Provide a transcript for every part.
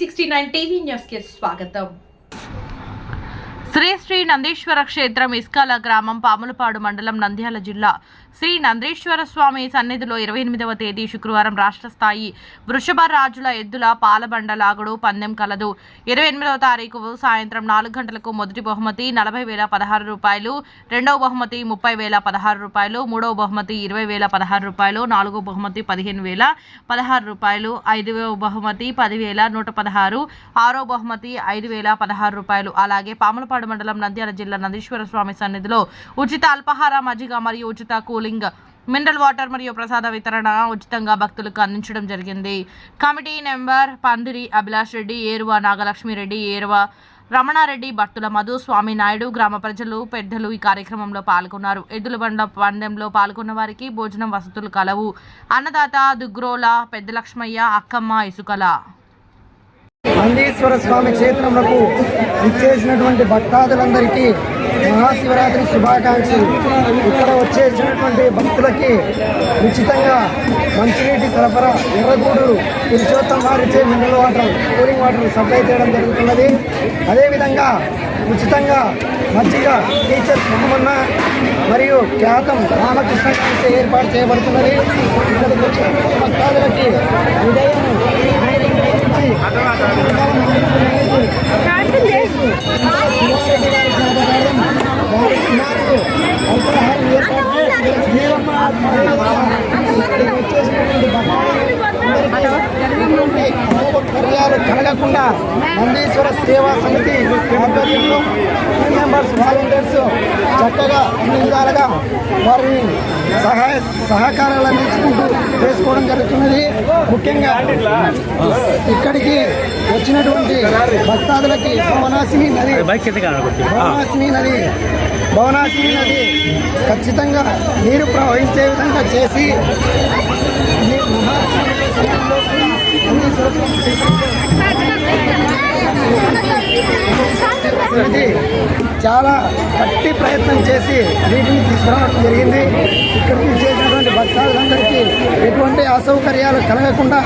Sixty nine TV న్యూస్కి స్వాగతం. శ్రీ శ్రీ నందీశ్వర క్షేత్రం ఇస్కాల గ్రామం పాములపాడు మండలం నంద్యాల జిల్లా శ్రీ నందీశ్వర స్వామి సన్నిధిలో ఇరవై ఎనిమిదవ తేదీ శుక్రవారం రాష్ట్ర స్థాయి వృషభ రాజుల ఎద్దుల పాలబండ లాగుడు పందెం కలదు. ఇరవై ఎనిమిదవ తారీఖు సాయంత్రం నాలుగు గంటలకు మొదటి బహుమతి నలభై వేల పదహారు రూపాయలు రెండవ బహుమతి ముప్పై వేల పదహారు రూపాయలు మూడవ బహుమతి ఇరవై వేల పదహారు రూపాయలు నాలుగో బహుమతి పదిహేను వేల పదహారు రూపాయలు ఐదవ బహుమతి పదివేల నూట పదహారు ఆరో బహుమతి ఐదు వేల పదహారు రూపాయలు. అలాగే పాములపాడు మండలం నంద్యాల జిల్లా నందీశ్వర స్వామి సన్నిధిలో ఉచిత అల్పాహార మజ్జిగ మరియు ఉచిత కూలింగ్ మినరల్ వాటర్ మరియు ప్రసాద వితరణ ఉచితంగా భక్తులకు అందించడం జరిగింది. కమిటీ నెంబర్ పందిరి అభిలాష్ రెడ్డి ఏరువ నాగలక్ష్మి రెడ్డి ఏరువ రమణారెడ్డి భక్తుల మధు స్వామి నాయుడు గ్రామ ప్రజలు పెద్దలు ఈ కార్యక్రమంలో పాల్గొన్నారు. ఎద్దుల బండ పందెంలో పాల్గొన్న వారికి భోజనం వసతులు కలవు. అన్నదాత దుగ్రోల పెద్ద లక్ష్మయ్య అక్కమ్మ ఇసుకల నందీశ్వర స్వామి క్షేత్రములకు ఇచ్చేసినటువంటి భక్తాదులందరికీ మహాశివరాత్రి శుభాకాంక్షలు. ఇక్కడ వచ్చేసినటువంటి భక్తులకి ఉచితంగా మంచినీటి సరఫరా ఎర్రగూడూరు పురుషోత్తం వారిచే mineral water cooling water supply చేయడం జరుగుతున్నది. అదేవిధంగా ఉచితంగా మజ్జిగ టీచర్ సుమన్న మరియు ఖ్యాతం రామకృష్ణ ఏర్పాటు చేయబడుతున్నది. ఇక్కడ వచ్చినటువంటి భక్తాదులకి ఉదయం కార్యాలు కలగకుండా నందీశ్వర సేవా సమితి ఆధ్వర్యంలో టీమ్ మెంబర్స్ వాలంటీర్స్ చక్కగా అన్ని విధాలుగా వారిని సహాయ సహకారాలు అందించుకుంటూ చేసుకోవడం జరుగుతున్నది. ముఖ్యంగా ఇక్కడికి వచ్చినటువంటి భక్తాదులకి భవనాశిని నది భవనాశిని నది భవనాశిని నది ఖచ్చితంగా నీరు ప్రవహించే విధంగా చేసి ఈ చాలా గట్టి ప్రయత్నం చేసి వీటిని తీసుకురావడం జరిగింది. ఇక్కడికి చేసినటువంటి భక్తాదులందరికీ ఎటువంటి అసౌకర్యాలు కలగకుండా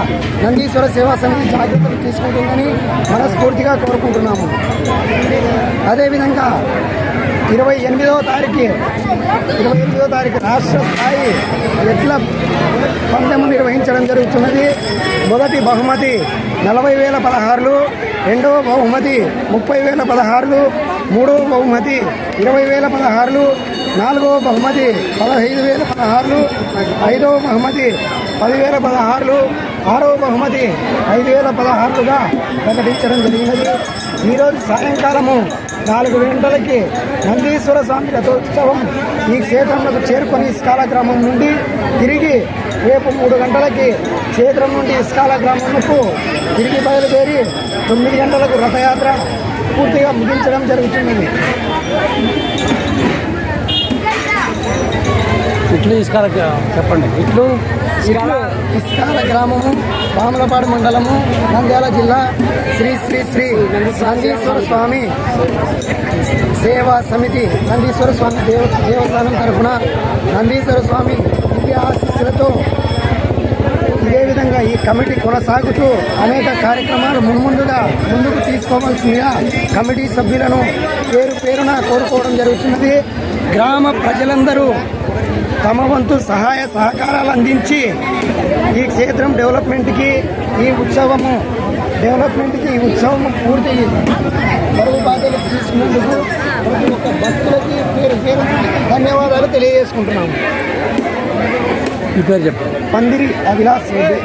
నందీశ్వర సేవా సమితి జాగ్రత్తలు తీసుకుంటుందని మనస్ఫూర్తిగా కోరుకుంటున్నాము. అదేవిధంగా ఇరవై ఎనిమిదవ తారీఖు. ఇరవై ఎనిమిదవ తారీఖు రాష్ట్ర స్థాయి ఎట్ల పందెము నిర్వహించడం జరుగుతున్నది. మొదటి బహుమతి నలభై వేల పదహారులు రెండవ బహుమతి ముప్పై వేల పదహారులు మూడవ బహుమతి ఇరవై వేల పదహారులు నాలుగవ బహుమతి పదహైదు వేల పదహారులు ఐదవ బహుమతి పదివేల పదహారులు ఆరవ బహుమతి ఐదు వేల పదహారులుగా ప్రకటించడం జరిగినది. ఈరోజు సాయంకాలము నాలుగు గంటలకి నందీశ్వర స్వామి రథోత్సవం ఈ క్షేత్రంలో చేరుకొని ఇస్కాల గ్రామం నుండి తిరిగి రేపు మూడు గంటలకి క్షేత్రం నుండి ఇస్కాల గ్రామంకు తిరిగి బయలుదేరి తొమ్మిది గంటలకు రథయాత్ర పూర్తిగా ముగించడం జరుగుతున్నది. ఇట్లు ఇస్కాల చెప్పండి. ఇట్లు ఇట్లు ఇస్కాల గ్రామము పాములపాడు మండలము నంద్యాల జిల్లా శ్రీ శ్రీ శ్రీ నందీశ్వర స్వామి సేవా సమితి నందీశ్వర స్వామి దేవ దేవస్థానం తరఫున నందీశ్వర స్వామి దివ్య ఆశీస్సులతో ఇదే విధంగా ఈ కమిటీ కొనసాగుతూ అనేక కార్యక్రమాలు మున్ముందుగా ముందుకు తీసుకోవాల్సిందిగా కమిటీ సభ్యులను పేరు పేరున కోరుకోవడం జరుగుతున్నది. గ్రామ ప్రజలందరూ తమ వంతు సహాయ సహకారాలు అందించి ఈ క్షేత్రం డెవలప్మెంట్కి ఈ ఉత్సవము డెవలప్మెంట్కి ఈ ఉత్సవం పూర్తి బరువు బాధ్యతలు తీసుకున్నందుకు ప్రతి ఒక్క భక్తులకి పేరు పేరు ధన్యవాదాలు తెలియజేసుకుంటున్నాము. పేరు చెప్పండి పందిరి అవిలాస్ రెడ్డి.